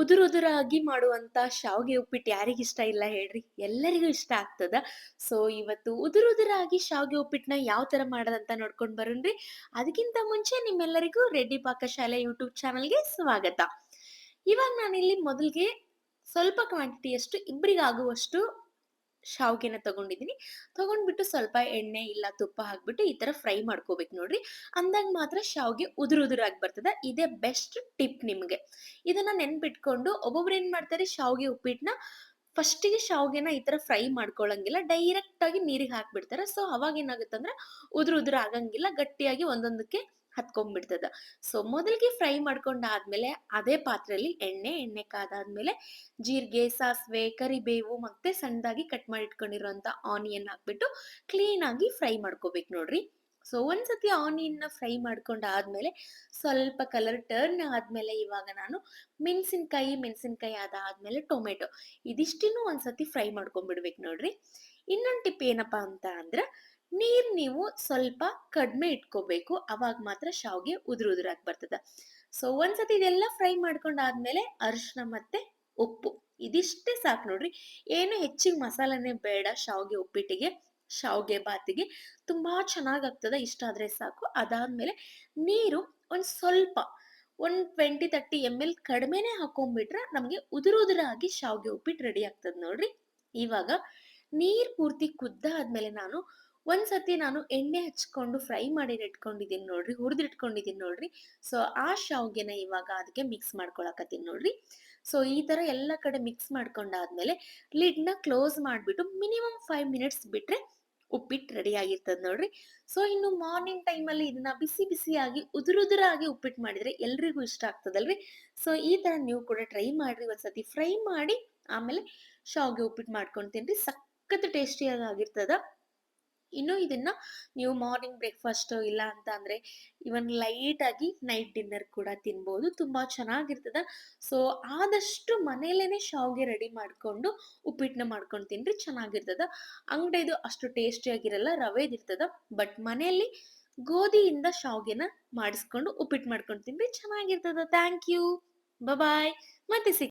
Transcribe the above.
ಉದುರು ಉದುರಾಗಿ ಮಾಡುವಂತ ಶಾವಿಗೆ ಉಪ್ಪಿಟ್ಟು ಯಾರಿಗೆ ಇಷ್ಟ ಇಲ್ಲ ಹೇಳ್ರಿ. ಎಲ್ಲರಿಗೂ ಇಷ್ಟ ಆಗ್ತದ. ಸೊ ಇವತ್ತು ಉದುರು ಉದುರಾಗಿ ಶಾವಿಗೆ ಉಪ್ಪಿಟ್ಟನ್ನ ಯಾವ ತರ ಮಾಡೋದಂತ ನೋಡ್ಕೊಂಡ್ ಬರೋಣ್ರಿ. ಅದಕ್ಕಿಂತ ಮುಂಚೆ ನಿಮ್ಮೆಲ್ಲರಿಗೂ ರೆಡ್ಡಿ ಪಾಕಶಾಲೆ ಯೂಟ್ಯೂಬ್ ಚಾನಲ್ಗೆ ಸ್ವಾಗತ. ಇವಾಗ ನಾನಿಲ್ಲಿ ಮೊದಲಿಗೆ ಸ್ವಲ್ಪ ಕ್ವಾಂಟಿಟಿಯಷ್ಟು ಇಬ್ಬರಿಗಾಗುವಷ್ಟು ಶಾವ್ಗೆನ ತಗೊಂಡಿದ್ದೀನಿ ತಗೊಂಡ್ಬಿಟ್ಟು ಸ್ವಲ್ಪ ಎಣ್ಣೆ ಇಲ್ಲ ತುಪ್ಪ ಹಾಕ್ಬಿಟ್ಟು ಈ ತರ ಫ್ರೈ ಮಾಡ್ಕೋಬೇಕು ನೋಡ್ರಿ. ಅಂದಾಗ ಮಾತ್ರ ಶಾವ್ಗೆ ಉದುರು ಉದುರಾಗಿ ಬರ್ತದ. ಇದೇ ಬೆಸ್ಟ್ ಟಿಪ್ ನಿಮ್ಗೆ. ಇದನ್ನ ನೆನ್ಪಿಟ್ಕೊಂಡು ಒಬ್ಬೊಬ್ರು ಏನ್ ಮಾಡ್ತಾರೆ ಶಾವ್ಗೆ ಉಪ್ಪಿಟ್ಟನ್ನ ಫಸ್ಟಿಗೆ ಶಾವ್ಗೆನ ಈ ತರ ಫ್ರೈ ಮಾಡ್ಕೊಳ್ಳಂಗಿಲ್ಲ ಡೈರೆಕ್ಟ್ ಆಗಿ ನೀರಿಗೆ ಹಾಕ್ಬಿಡ್ತಾರೆ. ಸೊ ಅವಾಗ ಏನಾಗುತ್ತಂದ್ರೆ ಉದುರು ಉದುರು ಆಗಂಗಿಲ್ಲ. ಗಟ್ಟಿಯಾಗಿ ಒಂದೊಂದಕ್ಕೆ ಹತ್ಕೊಂಡ್ಬಿಡ್ತದ ಸೊ ಮೊದಲಿಗೆ ಫ್ರೈ ಮಾಡ್ಕೊಂಡಾದ್ಮೇಲೆ ಅದೇ ಪಾತ್ರೆಯಲ್ಲಿ ಎಣ್ಣೆ ಎಣ್ಣೆ ಕಾದಾದ್ಮೇಲೆ ಜೀರಿಗೆ, ಸಾಸಿವೆ, ಕರಿಬೇವು ಮತ್ತೆ ಸಣ್ಣದಾಗಿ ಕಟ್ ಮಾಡಿ ಇಟ್ಕೊಂಡಿರುವಂತ ಆನಿಯನ್ ಹಾಕ್ಬಿಟ್ಟು ಕ್ಲೀನ್ ಆಗಿ ಫ್ರೈ ಮಾಡ್ಕೋಬೇಕು ನೋಡ್ರಿ. ಸೊ ಒಂದ್ಸತಿ ಆನಿಯನ್ನ ಫ್ರೈ ಮಾಡ್ಕೊಂಡಾದ್ಮೇಲೆ ಸ್ವಲ್ಪ ಕಲರ್ ಟರ್ನ್ ಆದ್ಮೇಲೆ ಇವಾಗ ನಾನು ಮೆಣಸಿನ್ಕಾಯಿ ಮೆಣಸಿನ್ಕಾಯಿ ಅದಾದ್ಮೇಲೆ ಟೊಮೆಟೊ ಇದಿಷ್ಟನ್ನು ಒಂದ್ಸತಿ ಫ್ರೈ ಮಾಡ್ಕೊಂಡ್ಬಿಡ್ಬೇಕು ನೋಡ್ರಿ. ಇನ್ನೊಂದು ಟಿಪ್ ಏನಪ್ಪ ಅಂತ ಅಂದ್ರ ನೀರ್ ನೀವು ಸ್ವಲ್ಪ ಕಡಿಮೆ ಇಟ್ಕೋಬೇಕು, ಅವಾಗ ಮಾತ್ರ ಶಾವ್ಗೆ ಉದುರು ಉದುರಾಗಿ ಬರ್ತದ. ಸೊ ಒಂದ್ಸತಿ ಇದೆಲ್ಲ ಫ್ರೈ ಮಾಡ್ಕೊಂಡಾದ್ಮೇಲೆ ಅರಿಶಿನ ಮತ್ತೆ ಉಪ್ಪು ಇದಿಷ್ಟೇ ಸಾಕು ನೋಡ್ರಿ. ಏನು ಹೆಚ್ಚಿಗೆ ಮಸಾಲನೆ ಬೇಡ ಶಾವ್ಗೆ ಉಪ್ಪಿಟ್ಟಿಗೆ. ಶಾವ್ಗೆ ಬಾತಿಗೆ ತುಂಬಾ ಚೆನ್ನಾಗಿ ಆಗ್ತದೆ ಇಷ್ಟ ಆದ್ರೆ ಸಾಕು. ಅದಾದ್ಮೇಲೆ ನೀರು ಒಂದು ಸ್ವಲ್ಪ one twenty thirty M L ಕಡಿಮೆನೆ ಹಾಕೊಂಡ್ಬಿಟ್ರೆ ನಮಗೆ ಉದುರು ಉದುರಾಗಿ ಶಾವ್ಗೆ ಉಪ್ಪಿಟ್ಟು ರೆಡಿ ಆಗ್ತದೆ ನೋಡ್ರಿ. ಇವಾಗ ನೀರು ಪೂರ್ತಿ ಕುದ್ದ ಆದ್ಮೇಲೆ ನಾನು ಒಂದ್ಸತಿ ನಾನು ಎಣ್ಣೆ ಹಚ್ಕೊಂಡು ಫ್ರೈ ಮಾಡಿ ಇಟ್ಕೊಂಡಿದ್ದೀನಿ ನೋಡ್ರಿ ಹುರಿದಿಟ್ಕೊಂಡಿದ್ದೀನಿ ನೋಡ್ರಿ. ಸೊ ಆ ಶಾವಿಗೆನ ಇವಾಗ ಅದಕ್ಕೆ ಮಿಕ್ಸ್ ಮಾಡ್ಕೊಳಕತ್ತೀನಿ ನೋಡ್ರಿ. ಸೊ ಈ ತರ ಎಲ್ಲ ಕಡೆ ಮಿಕ್ಸ್ ಮಾಡ್ಕೊಂಡಾದ್ಮೇಲೆ ಲಿಡ್ನ ಕ್ಲೋಸ್ ಮಾಡಿಬಿಟ್ಟು ಮಿನಿಮಮ್ ಫೈವ್ ಮಿನಿಟ್ಸ್ ಬಿಟ್ರೆ ಉಪ್ಪಿಟ್ಟು ರೆಡಿ ಆಗಿರ್ತದೆ ನೋಡ್ರಿ. ಸೊ ಇನ್ನು ಮಾರ್ನಿಂಗ್ ಟೈಮಲ್ಲಿ ಇದನ್ನ ಬಿಸಿ ಬಿಸಿಯಾಗಿ ಉದುರುದುರಾಗಿ ಉಪ್ಪಿಟ್ಟು ಮಾಡಿದ್ರೆ ಎಲ್ರಿಗೂ ಇಷ್ಟ ಆಗ್ತದಲ್ರಿ. ಸೊ ಈ ಥರ ನೀವು ಕೂಡ ಟ್ರೈ ಮಾಡಿರಿ ಒಂದ್ಸತಿ. ಫ್ರೈ ಮಾಡಿ ಆಮೇಲೆ ಶಾವ್ಗೆ ಉಪ್ಪಿಟ್ಟು ಮಾಡ್ಕೊಂಡು ತಿನ್ರಿ ಸಖತ್ ಟೇಸ್ಟಿಯಾಗಿ ಆಗಿರ್ತದ. ಇನ್ನು ಇದನ್ನ ನೀವು ಮಾರ್ನಿಂಗ್ ಬ್ರೇಕ್ಫಾಸ್ಟ್ ಇಲ್ಲ ಅಂತ ಅಂದ್ರೆ ಇವನ್ ಲೈಟ್ ಆಗಿ ನೈಟ್ ಡಿನ್ನರ್ ಕೂಡ ತಿನ್ಬಹುದು ತುಂಬಾ ಚೆನ್ನಾಗಿರ್ತದ. ಸೊ ಆದಷ್ಟು ಮನೇಲೇನೆ ಶಾವ್ಗೆ ರೆಡಿ ಮಾಡ್ಕೊಂಡು ಉಪ್ಪಿಟ್ಟನ್ನ ಮಾಡ್ಕೊಂಡು ತಿನ್ರಿ ಚೆನ್ನಾಗಿರ್ತದ. ಅಂಗಡಿದು ಅಷ್ಟು ಟೇಸ್ಟಿಯಾಗಿರಲ್ಲ ರವೆದಿರ್ತದ ಬಟ್ ಮನೆಯಲ್ಲಿ ಗೋಧಿಯಿಂದ ಶಾವ್ಗೆನ ಮಾಡಿಸ್ಕೊಂಡು ಉಪ್ಪಿಟ್ಟು ಮಾಡ್ಕೊಂಡು ತಿನ್ರಿ ಚೆನ್ನಾಗಿರ್ತದ. ಥ್ಯಾಂಕ್ ಯು ಬಾಯ್ ಮತ್ತೆ ಸಿಗ್